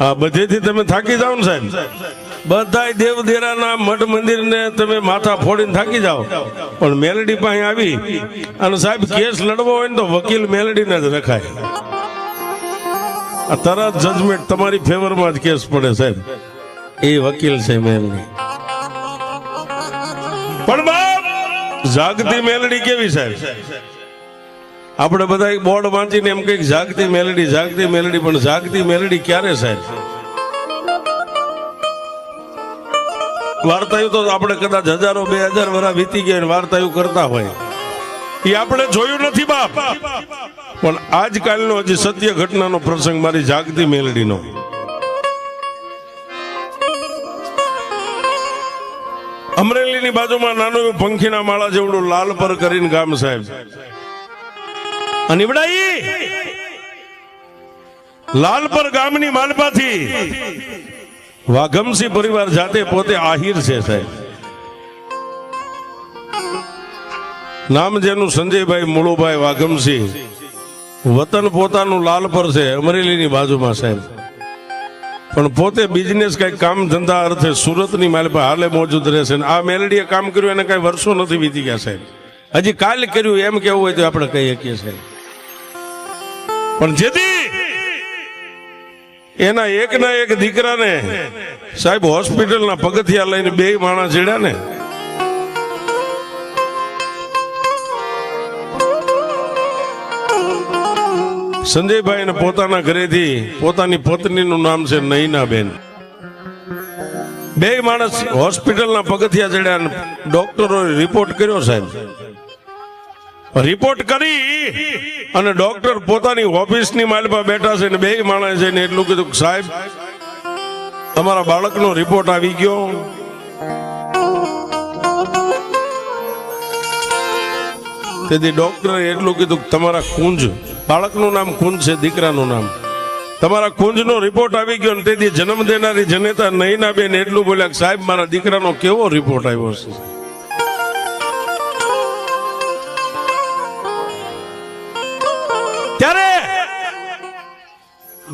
હા, બધેથી તમે થાકી જાઓ ને સાહેબ. બધાય દેવ દેરાના મઠ મંદિરને તમે માથા ફોડીને થાકી જાઓ. પણ મેલડી પાસે આવી અને સાહેબ કેસ લડવો હોય ને તો વકીલ મેલડીને જ રખાય. આ તરત જજમેન્ટ તમારી ફેવરમાં જ કેસ પડે સાહેબ. એ વકીલ છે મેલડી. પણ જાગતી મેલડી કેવી સાહેબ? આપણે બધા બોર્ડ વાંચીને એમ કંઈક જાગતી મેલેડી જાગતી મેલેડી, પણ જાગતી મેલેડી ક્યારે સાહેબ? વાર્તાયું તો આપણે કદાચ હજારો બે હજાર વર્ષ વીતી ગયા અને વાર્તાયું કરતા હોય. એ આપણે જોયું નથી બાપ. પણ આજકાલનો હજી સત્ય ઘટનાનો પ્રસંગ મારી જાગતી મેલડીનો. અમરેલીની બાજુમાં નાનું પંખીના માળા જેવડું લાલ પર કરીને ગામ સાહેબ. અને ઈવડાઈ. લાલપર ગામની માલપાથી વાઘમસી પરિવાર જાતે પોતે આહિર છે, સાહેબ. નામ જેનું સંજયભાઈ મુળુભાઈ વાઘમસી વતન પોતાનું લાલપર છે, અમરેલીની બાજુમાં, સાહેબ. પણ પોતે બિઝનેસ કઈ કામ ધંધા અર્થે સુરતની માલ પર હાલે મોજૂદ રહેશે આ મેલડીએ કામ કર્યું, એને કઈ વર્ષો નથી વીતી ગયા, સાહેબ. હજી કાલ કર્યું, એમ કેવું હોય તો આપણે કહી શકીએ સાહેબ. પણ જેથી એના એક ના એક દીકરાને સાહેબ હોસ્પિટલના પગથિયા લઈને બે માણસ ચડ્યા ને સંજયભાઈ ને પોતાના ઘરેથી પોતાની પત્નીનું નામ છે નૈનાબેન. બે માણસ હોસ્પિટલના પગથિયા ચડ્યા ને ડોક્ટરોએ રિપોર્ટ કર્યો સાહેબ. રિપોર્ટ કરી અને ડોક્ટર પોતાની ઓફિસની માલમાં બેઠા છે ને બે માણસ છે ને એટલું કીધું સાહેબ, તમારા બાળકનો રિપોર્ટ આવી ગયો. તેથી ડોક્ટરે એટલું કીધું તમારા કુંજ, બાળકનું નામ કુંજ છે, દીકરાનું નામ. તમારા કુંજનો રિપોર્ટ આવી ગયો તેથી જન્મ દેનારી જનેતા નહીના બેન એટલું બોલ્યા સાહેબ, મારા દીકરાનો કેવો રિપોર્ટ આવ્યો છે?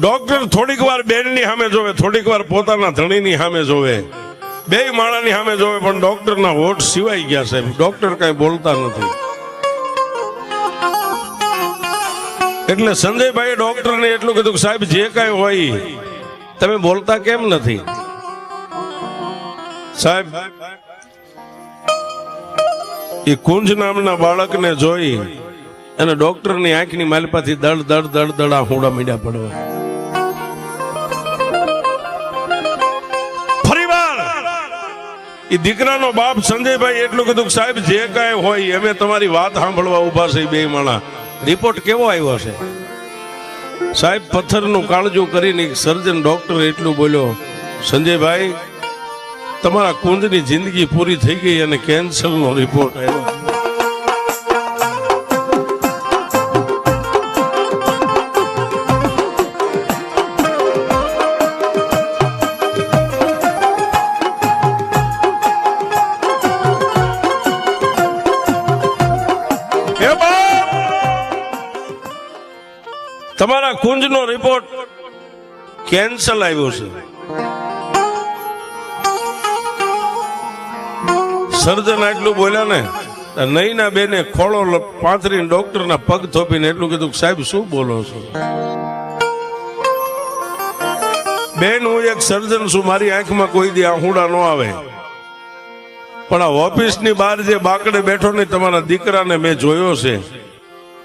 ડોક્ટર થોડીક વાર બેનની સામે જોવે, થોડીક વાર પોતાના ધણીની સામે જોવે. બે માણાની સામે જોવે, પણ ડોક્ટરના વોટ સિવાય ગયા સાહેબ. ડોક્ટર કઈ બોલતા નથી. એટલે સંજયભાઈ ડોક્ટરને એટલું કીધું કે, સાહેબ, જે કાંઈ હોય, તમે બોલતા કેમ નથી? સાહેબ, એ કુંજ નામના બાળકને જોઈ અને ડોક્ટરની આંખની માલપાથી દળ દળ દળ દળ આ હોડા મીડા પડવા. એ દીકરાનો બાપ સંજયભાઈ એટલું કીધું સાહેબ, જે કાંઈ હોય અમે તમારી વાત સાંભળવા ઊભા છે બે માણા. રિપોર્ટ કેવો આવ્યો છે? સાહેબ, પથ્થરનું કાળજું કરીને સર્જન ડોક્ટર એટલું બોલ્યો, સંજયભાઈ, તમારા કુંજની જિંદગી પૂરી થઈ ગઈ અને કેન્સરનો રિપોર્ટ આવ્યો. કેન્સલ આવ્યો છે. સર્જન આટલું બોલ્યા ને નહીં ના બેને ખોળો પાંથરીને ડોક્ટરના પગ થોપીને એટલું કીધું સાહેબ, શું બોલો છો? બેન, હું એક સર્જન છું, મારી આંખમાં કોઈ દી આહુડા ન આવે. પણ આ ઓફિસની બહાર જે બાકડે બેઠો ને, તમારા દીકરાને મેં જોયો છે.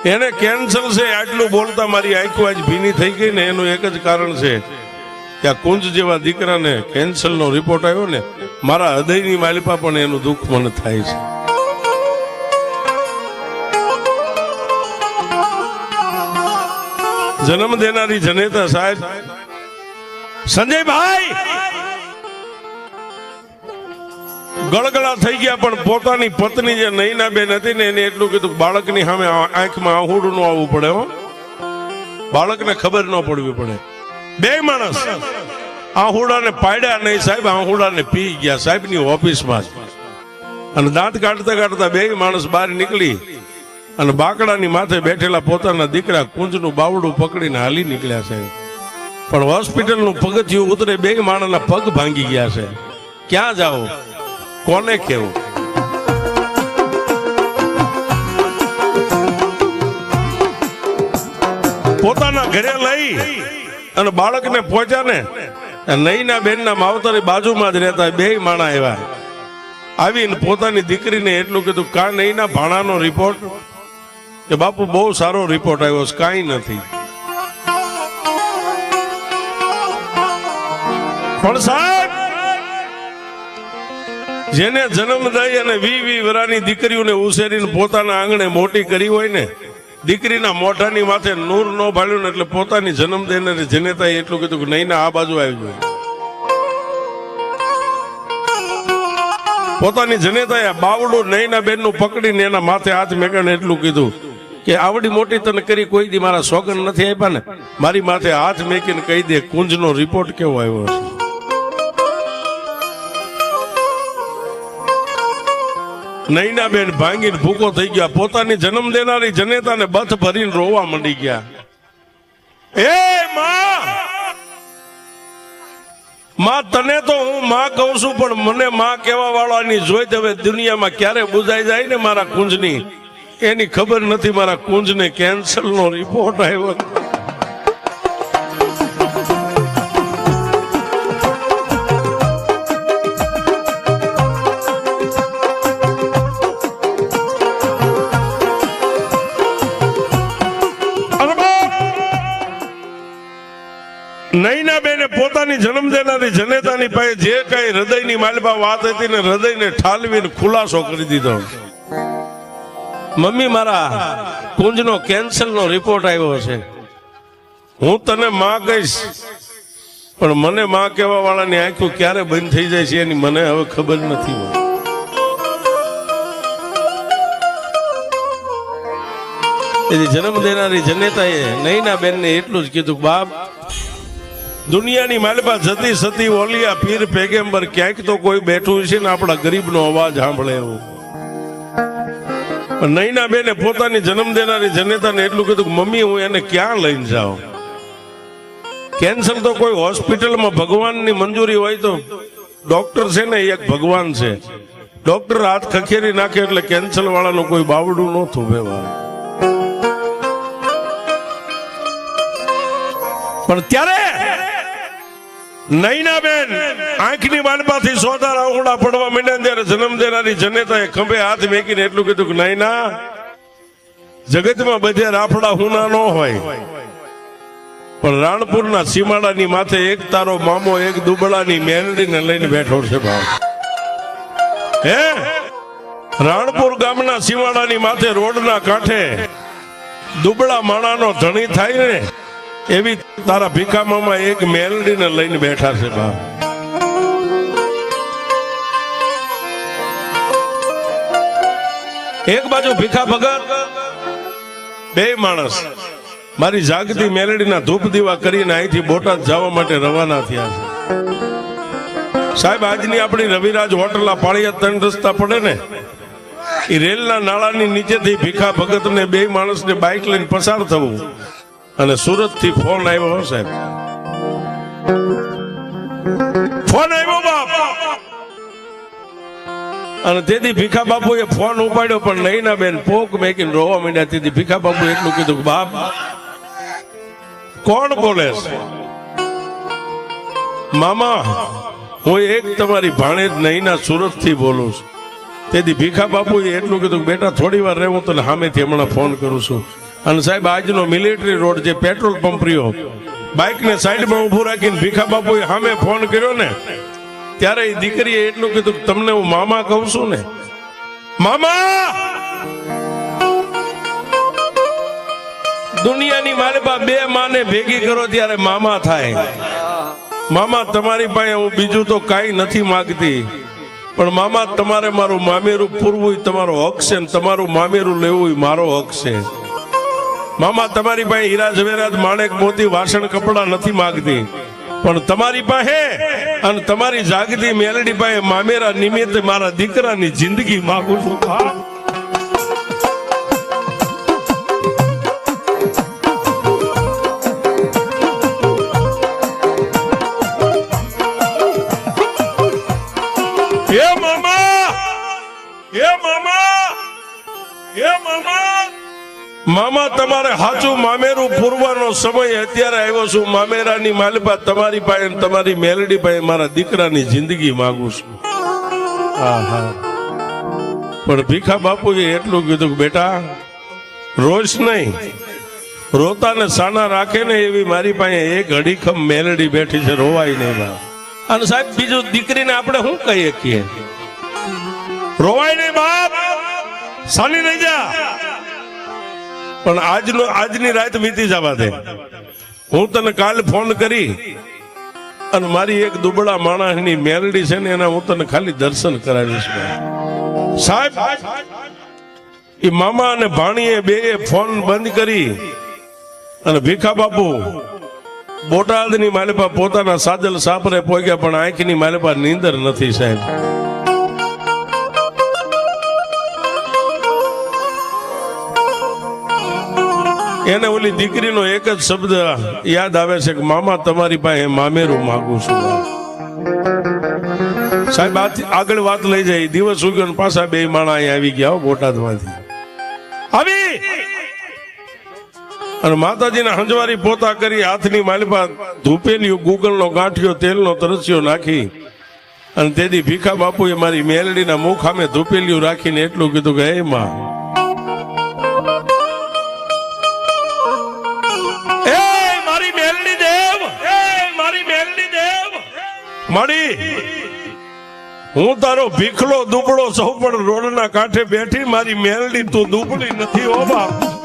એને કેન્સર છે, આટલું બોલતા મારી આંખો આજ ભીની થઈ ગઈ ને એનું એક જ કારણ છે કે આ કુંજ જેવા દીકરાને કેન્સરનો રિપોર્ટ આવ્યો ને, મારા હૃદયની માલિપા પણ એનું દુઃખ મને થાય છે. જન્મ દેનારી જનેતા સાહેબ, સંજયભાઈ! ગળગળા થઈ ગયા, પણ પોતાની પત્ની જે નૈના બેન હતી ને એને એટલું કીધું, બાળકની સામે આંખમાં આહુડું ન આવવું પડે હો. બાળકને ખબર ન પડવી પડે. બે માણસ આહુડાને પાડ્યા નહીં સાહેબ, આહુડાને પી ગયા સાહેબની ઓફિસમાં જ. અને દાંત કાઢતા કાઢતા બે માણસ બહાર નીકળી અને બાકડાની માથે બેઠેલા પોતાના દીકરા કુંજનું બાવડું પકડીને હાલી નીકળ્યા છે. પણ હોસ્પિટલનું પગથિયું ઉતરે, બે માણસના પગ ભાંગી ગયા છે. ક્યાં જાઓ? કોને કેવું? પોતાના ઘરે લઈ અને બાળકને પહોંચ્યા ને બેનના માવતરી બાજુમાં જ રહેતા બે માણા એવા આવીને પોતાની દીકરીને એટલું કીધું, કા નઈના ભાણાનો રિપોર્ટ કે બાપુ, બહુ સારો રિપોર્ટ આવ્યો છે, કાંઈ નથી. પણ જેને જન્મ થઈ અને વી વી વરાની દીકરીઓને ઉછેરીને પોતાના આંગણે મોટી કરી હોય ને, દીકરીના મોઢાની માથે નૂર ન ભાળ્યું ને એટલે પોતાની જન્મ દેનારી જનેતાએ એટલું કીધું કે નહીં આ બાજુ આવી જોઈએ પોતાની જનેતાએ બાવડું નૈના બેનનું પકડીને એના માથે હાથ મેકાને એટલું કીધું કે આવડી મોટી તને કરી, કોઈ દી મારા સોગન નથી આપ્યા ને? મારી માથે હાથ મેકીને કહી દે, કુંજનો રિપોર્ટ કેવો આવ્યો છે નૈના બેન ભાંગીને ભૂકો થઈ ગયા. પોતાની જન્મ દેનારી જનેતાને બથ ભરીને રોવા માંડી ગયા. એ માં! માં, તને તો હું માં કહું છું, પણ મને માં કેવા વાળાની જોઈ હવે દુનિયામાં ક્યારે બુજાઈ જાય ને મારા કુંજની? એની ખબર નથી મારા કુંજને કેન્સરનો રિપોર્ટ આવ્યો. નૈના બેને પોતાની જન્મ દેનારી જનેતાની પાસે જે કઈ હૃદયની માલપા વાત હતી ને હૃદયને ઠાલવીને ખુલાસો કરી દીધો. મમ્મી, મારા કુંજનો કેન્સરનો રિપોર્ટ આવ્યો છે. હું તને માં કહીશ, પણ મને માં કહેવા વાળાની આંખો ક્યારે બંધ થઈ જાય છે એની મને હવે ખબર નથી એની જન્મ દેનારી જનેતાએ નૈના બેનને એટલું જ કીધું બાપ દુનિયાની માલપા જતી સતી ઓલિયા પીર પેગેમ્બર ક્યાંક તો કોઈ બેઠું છે ને આપણા ગરીબનો અવાજ સાંભળે એવું. નૈના બેને પોતાની જન્મ દેનારી જનેતાને એટલું કીધું મમ્મી, હું એને ક્યાં લઈને જાઉં? કેન્સર તો કોઈ હોસ્પિટલમાં ભગવાનની મંજૂરી હોય તો ડોક્ટર છે ને, એક ભગવાન છે. ડોક્ટર હાથ ખખેરી નાખે એટલે કેન્સર વાળાનું કોઈ બાવડું ન વ્યવહાર. પણ ત્યારે નૈના બેન, આંખની માનપાથી સોદા રાવડા પડવા માંડ્યા ત્યારે જન્મ દેનારી જનેતાએ ખંભે હાથ મેકીને એટલું કીધું કે, નૈના, જગતમાં બધે રાફડા હુના ન હોય. પણ રાણપુરના સીમાડાની માથે એક તારો મામો, એક દુબળાની મેલડીને લઈને બેઠો છે ભાવ. હે? રાણપુર ગામના સીમાડાની માથે રોડના કાંઠે દુબળા માણાનો ધણી થાય ને એવી તારા ભીખામાં એક મેલડીને લઈને બેઠા છે બા. એક બાજુ ભીખા ભગત, બે માણસ. મારી જાગતી મેલડીના ધૂપ દીવા કરીને અહીંથી બોટાદ જવા માટે રવાના થયા છે. સાહેબ, આજની આપણી રવિરાજ હોટલ આ પાળિયા ત્રણ રસ્તા પડે ને? એ રેલના નાળાની નીચેથી ભીખા ભગતને બે માણસને બાઇક લઈને પસાર થવું. અને સુરતથી ફોન આવ્યો હો સાહેબ. ફોન આવ્યો બાપ. અને તેથી ભીખા બાપુએ ફોન ઉપાડ્યો, પણ નહીં ના બેન પોક મેકીને રોવા માંડ્યા. તેથી ભીખા બાપુ એટલું કીધું બાપ, કોણ બોલે મામા, હું એક તમારી ભાણેજ નહીના સુરતથી બોલું છું. તેથી ભીખા બાપુએ એટલું કીધું બેટા, થોડી વાર રહે હું તને સામેથી હમણાં ફોન કરું છું. અને સાહેબ, આજનો મિલિટરી રોડ જે પેટ્રોલ પંપ રહ્યો, બાઇકને સાઈડમાં ઊભું રાખીને ભીખા બાપુએ સામે ફોન કર્યો ને, ત્યારે એ દીકરીએ એટલું કીધું તમને હું મામા કહું છું ને. મામા! દુનિયાની મારે પાસે બે માને ભેગી કરો ત્યારે મામા થાય. મામા તમારી પાસે હું બીજું તો કાંઈ નથી માગતી. પણ મામા, તમારે મારું મામેરું પૂરવું તમારો હક છે તમારું મામેરું લેવું મારો હક છે. મામા, તમારી પાસે હીરા ઝવેરાત, માણેક, મોતી, વાસણ, કપડા નથી માગતી. પણ તમારી પાસે અને તમારી જાગતી મેલડી પાસે મામેરા નિમિત્તે મારા દીકરાની જિંદગી માંગુ છું. હે. મામા હે મામા હે મામા. તમારે સાચું મામેરું પૂરવાનો સમય અત્યારે આવ્યો છું. મામેરાની માલિપા તમારી પાસે તમારી મેલડી પાસે મારા દીકરાની જિંદગી માંગુ છું. પણ ભીખા બાપુએ એટલું કીધું કે બેટા રોજ નહીં રોતાને સાના રાખે ને એવી મારી પાસે એક અડીખમ મેલડી બેઠી છે રોવાય નહીં અને સાહેબ બીજું દીકરીને આપણે શું કહીએ કીએ રોવાય નહીં બાપ. સાની નહીં જા. પણ આજનો આજની રાત વીતી જવા દે. હું તને કાલ ફોન કરી અને મારી એક દુબળા માણસની મેલડી છે ને એના હું તને ખાલી દર્શન કરાવીશ સાહેબ એ મામા અને ભાણીએ બે ફોન બંધ કરી અને ભીખા બાપુ બોટાદની માલિપા પોતાના સાજલ સાપરે પોગ્યા પણ આંખની માલિપા નીંદર નથી સાહેબ. એને ઓલી દીકરીનો એક જ શબ્દ યાદ આવે છે કે મામા તમારી પાસે મામેરું માગું છું. સાહેબ આગળ વાત લઈ જાય. દિવસ ઉગ્યો પાછા બે માણા અહીંયા આવી ગયા બોટાદમાંથી આવી! અને માતાજીના હંજવારી પોતા કરી હાથની માલિપા ધૂપેલિયું ગુગલનો ગાંઠિયો તેલનો તરસ્યો નાખી. અને તેથી ભીખા બાપુએ મારી મેલડીના મુખ સામે ધૂપેલિયું રાખીને એટલું કીધું કે હે માં માડી હું તારો ભીખલો દુબળો સૌ પણ રોડના કાંઠે બેઠી મારી મેલડી તું દુબળી નથી, ઓ બાપ.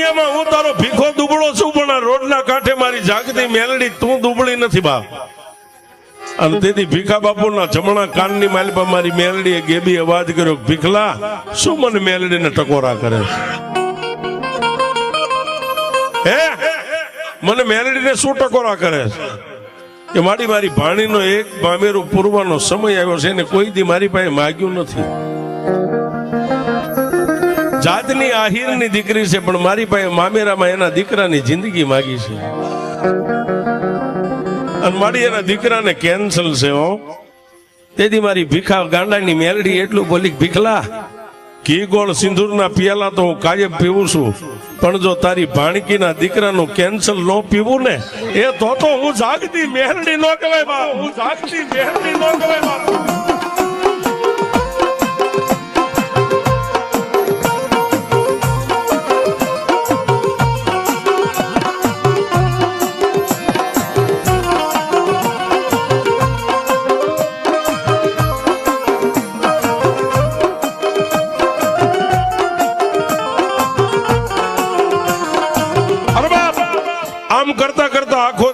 દુનિયામાં હું તારો ભીખો દુબળો છું, પણ આ રોડના કાંઠે મારી જાગતી મેલડી તું દુબળી નથી, બા. અને તેથી ભીખા બાપુના જમણા કાનની માલપા મારી મેલડીએ ગેબી અવાજ કર્યો, ભીખલા, શું મને મેલડીને ટકોરા કરે હે? મને મેલડીને શું ટકોરા કરે છે? કે મારી મારી ભાણીનો એક ભામેરો પૂરવાનો સમય આવ્યો છે, એને કોઈ દી મારી પાસે માગ્યું નથી. જાતની આહિરની દીકરી છે, પણ મારી પાસે મામેરામાં એના દીકરાની જિંદગી માગી છે. અને મારી એના દીકરાને કેન્સલ છે, હો. તેથી મારી ભીખા ગાંડાની મેલડી એટલું બોલી, ભીખલા ઘી ગોળ સિંદૂરના પિયાલા તો હું કાયમ પીવું છું. પણ જો તારી ભાણકીના દીકરાનું કેન્સલ ન પીવું ને, એ તો તો હું જાગતી મેરડી ન કહેવાય બા હું જાગતી મેલડી ન કહેવાય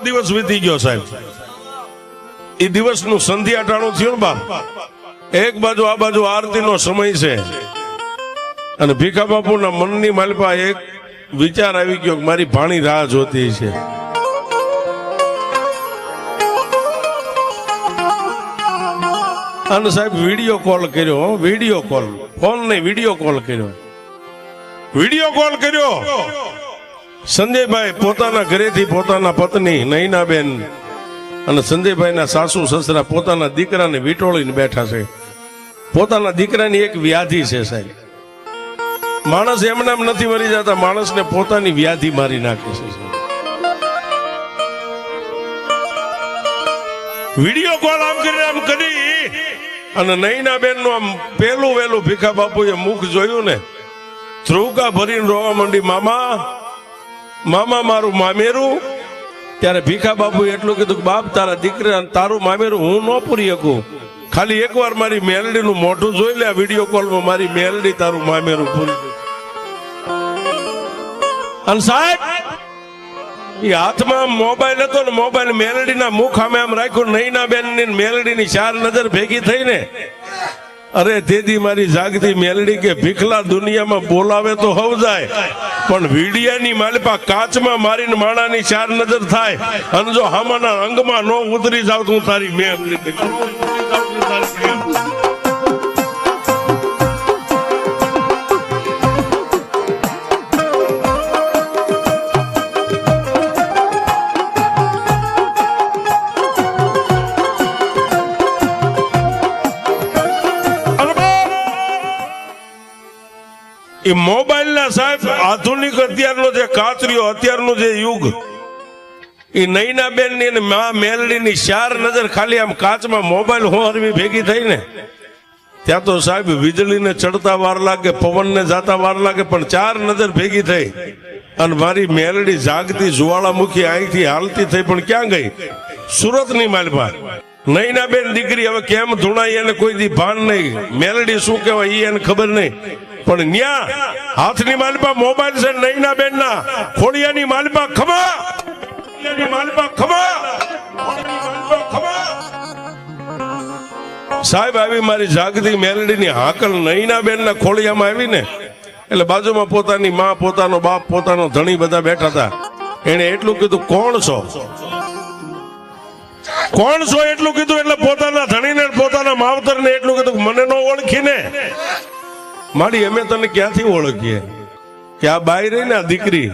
દિવસ વીતી ગયો સાહેબ. એ દિવસનું સંધ્યા ટાણું થયું બાપ. એક બાજુ આ બાજુ આરતીનો સમય છે. અને ભીખા બાપુના મનની માલપા એક વિચાર આવી ગયો મારી ભાણી રાહ જોતી છે. અને સાહેબ વીડિયો કોલ કર્યો વીડિયો કોલ ફોન નહીં વીડિયો કોલ કર્યો. વીડિયો કોલ કર્યો. સંજયભાઈ પોતાના ઘરેથી પોતાના પત્ની નૈનાબેન અને સંજયભાઈના સાસુ સસરા પોતાના દીકરાને વીટોળીને બેઠા છે. પોતાના દીકરાની એક વ્યાધિ છે સાહેબ. માણસ એમને એમ નથી મરી જતા, માણસને પોતાની વ્યાધિ મારી નાખે છે વીડિયો કોલ આમ કરીને આમ કરી અને નૈનાબેનનું આમ પેલું વેલું ભીખા બાપુએ મુખ જોયું ને, ધ્રુવકા ભરીને રોવા માંડી, મામા મામા મારું મામેરું? ત્યારે ભીખા બાપુ એટલું કીધું કે, બાપ, તારા દીકરા તારું મામેરું હું ન પૂરી શકું. ખાલી એકવાર મારી મેલડીનું મોઢું જોઈ લે વીડિયો કોલમાં મારી મેલડી તારું મામેરું પૂરી અને સાહેબ એ હાથમાં મોબાઈલ હતો ને મોબાઈલ મેલડીના મુખ આમે આમ રાખ્યું નૈના બેનની મેલડીની ચાર નજર ભેગી થઈ ને અરે તેથી મારી જાગતી મેલડી કે ભીખલા દુનિયામાં બોલાવે તો હવ જાય પણ વીડિયાની માલપા કાચમાં મારીને માણાની ચાર નજર થાય. અને જો હામાના અંગમાં નો ઉતરી જાવ તું તારી મેલડી એ મોબાઈલ ના સાહેબ આધુનિક અત્યારનો જે કાચરીઓ અત્યારનું જે યુગ, એ નૈના બેનની મા મેલડી ની ચાર નજર ખાલી આમ કાચમાં મોબાઈલ હોરવી ભેગી થઈ ને ત્યાં તો સાહેબ વીજળીને ચડતા વાર લાગે, પવનને જાતા વાર લાગે, પણ ચાર નજર ભેગી થઈ અને મારી મેલડી જાગતી જ્વાળામુખી અહીંથી હાલતી થઈ, પણ ક્યાં ગઈ? સુરતની માલપા નૈના બેન દીકરી હવે કેમ ધૂણાઈ એને કોઈ દી ભાન નહીં? મેલડી શું કહેવાય એ એને ખબર નહીં. પણ ન્યા હાથની માલપા મોબાઈલ છે નૈના બેન ના ખોડિયાની માલપા ખમા સાહેબ, આવી મારી જાગતી મેલડીની હાકલ નૈના બેન ના ખોળિયામાં આવી ને એટલે બાજુમાં પોતાની માં, પોતાનો બાપ, પોતાનો ધણી બધા બેઠા હતા. એને એટલું કીધું, કોણ છો? કોણ છો? એટલું કીધું, એટલે પોતાના ધણીને પોતાના માવતરને એટલું કીધું, મને નો ઓળખીને. માડી અમે તને ક્યાંથી ઓળખીએ? કે આ બાઈ રહી ને આ દીકરી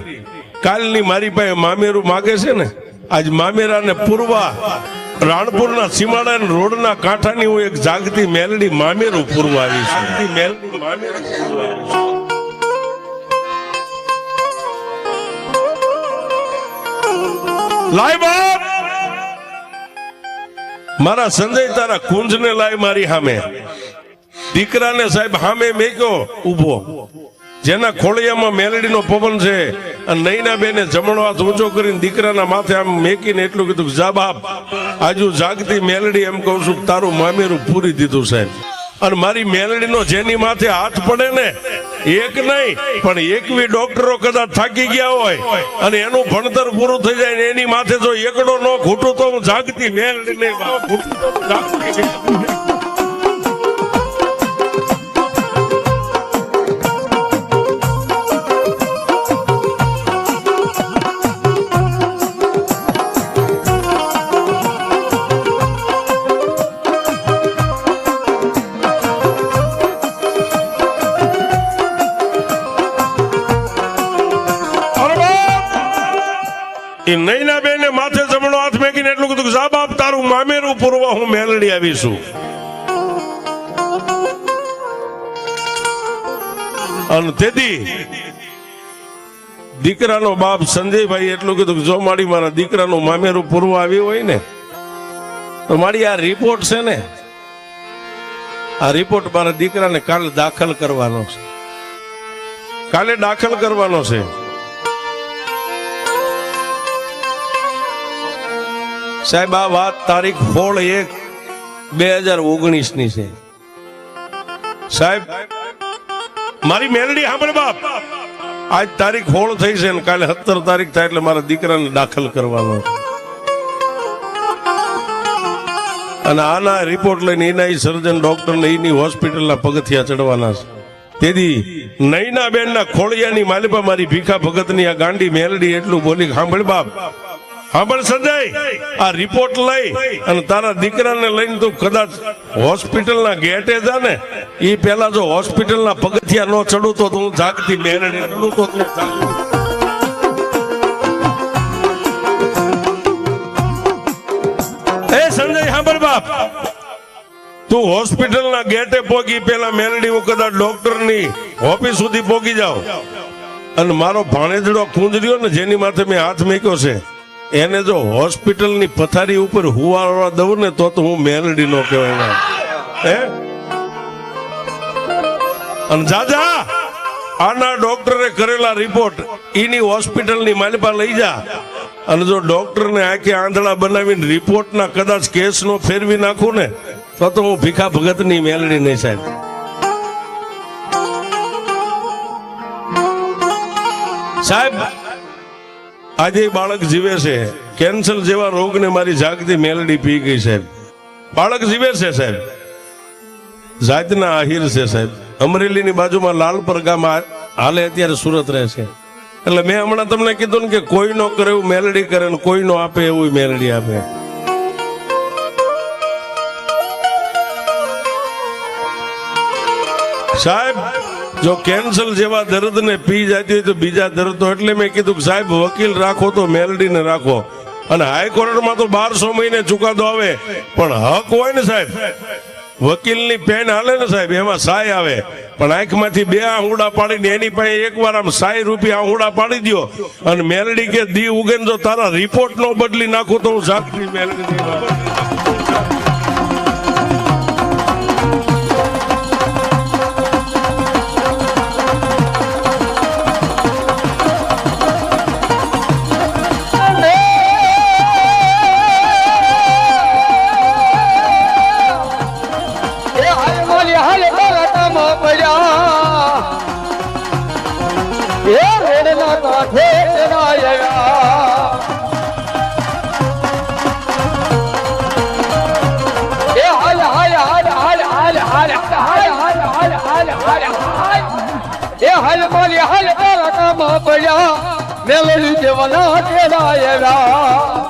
કાલની મારી પાસે મામેરું માગે છે ને આજ મામેરા ને પૂર્વા રાણપુરના સીમાડા રોડના કાંઠાની હું એક જાગતી મેલડી મામેરું પૂરવા આવી છું. મેલડી મામેરું લાય બાપ! મારા સંજય તારા કુંજને લાય મારી સામે. દીકરાને સાહેબ સામે મેક્યો ઊભો જેના ખોળિયામાં મેલડીનો પવન છે અને નૈના બેને જમણો હાથ ઊંચો કરીને દીકરાના માથે આમ મેકીને એટલું કીધું જા બાપ, આજુ જાગતી મેલડી એમ કહું છું તારું મામેરું પૂરી દીધું સાહેબ. અને મારી મેલડીનો જેની માથે હાથ પડે ને, એક નહીં, પણ એકવી ડોક્ટરો કદાચ થાકી ગયા હોય અને એનું ભણતર પૂરું થઈ જાય ને એની માથે જો એકડો ન ખૂટું તો હું જાગતી મેલડી ઘૂંટું એ નૈના બેને માથે જમણો હાથ મેકીને એટલું કીધું જા બાપ તારું મામેરું પૂરવા હું મેલડી આવીશું. અને તેથી દીકરાનો બાપ સંજયભાઈ એટલું કીધું જો મારી મારા દીકરાનું મામેરું પૂરવા આવ્યું હોય ને, તો મારી આ રિપોર્ટ છે ને, આ રિપોર્ટ મારા દીકરાને કાલે દાખલ કરવાનો છે. કાલે દાખલ કરવાનો છે. સાહેબ, આ વાત તારીખ સોળ એક બે હજાર ઓગણીસની છે. સાહેબ, મારી મેલડી સાંભળ બાપ. આજ તારીખ હોળ થઈ છે ને કાલે સત્તર તારીખ થાય એટલે મારા દીકરાને દાખલ કરવાનો. અને આના રિપોર્ટ લઈને એના સર્જન ડોક્ટર ને એની હોસ્પિટલના પગથિયા ચડવાના છે. તેથી નૈના બેન ના ખોળિયાની માલિપા મારી ભીખા ભગતની આ ગાંડી મેલડી એટલું બોલી સાંભળ બાપ સાંભળ સંજય આ રિપોર્ટ લઈ અને તારા દીકરાને લઈને તું કદાચ હોસ્પિટલના ગેટે જા ને એ પેલા જો હોસ્પિટલના પગથિયા ન ચડું તો તું જાગતી મેલડી ચડું તો તું જાગતી સંજય, સાંભળ બાપ. તું હોસ્પિટલના ગેટે પોગી, પેલા મેલડી હું કદાચ ડોક્ટરની ઓફિસ સુધી પોગી જાવ. અને મારો ભાણેજડો કુંજર્યો ને જેની માથે મેં હાથ મૂક્યો છે. એને જો હોસ્પિટલની પથારી ઉપર હુવાળવા દઉં ને તો હું મેલડી નો કહેવાય હે? અને જાજા, આના ડોક્ટરે કરેલા રિપોર્ટ ઈની હોસ્પિટલની માલિપા લઈ જા. અને જો ડોક્ટરને આંખે આંધળા બનાવીને રિપોર્ટના કદાચ કેસ નો ફેરવી નાખું ને, તો તો હું ભીખા ભગતની મેલડી નહીં સાહેબ. સાહેબ આજે બાળક જીવે છે. કેન્સર જેવા રોગને મારી જાગતી મેલડી પી ગઈ સાહેબ બાળક જીવે છે સાહેબ. જાતના આહિર છે સાહેબ. અમરેલીની બાજુમાં લાલપર ગામ હાલે અત્યારે સુરત રહે છે. એટલે મેં હમણાં તમને કીધું ને કે કોઈનો કરે એવું મેલડી કરે ને કોઈનો આપે એવું મેલડી આપે. સાહેબ જો કેન્સર જેવા દર્દને પી જતી હોય તો બીજા દર્દ તો એટલે મેં કીધું કે સાહેબ, વકીલ રાખો તો મેલડીને રાખો. અને હાઈકોર્ટમાં તો બારસો મહિને ચુકાદો આવે. પણ હક હોય ને સાહેબ? વકીલની પેન હાલે ને સાહેબ, એમાં સાય આવે. પણ આંખમાંથી બે આહુડા પાડીને એની પાસે એકવાર આમ સાય રૂપિયા આહુડા પાડી દ્યો. અને મેલડી કે દી ઉગેન જો તારા રિપોર્ટ નો બદલી નાખું તો હું સાક્ષી મેલડી પડ્યા મેલડી દેવાના ચરાયા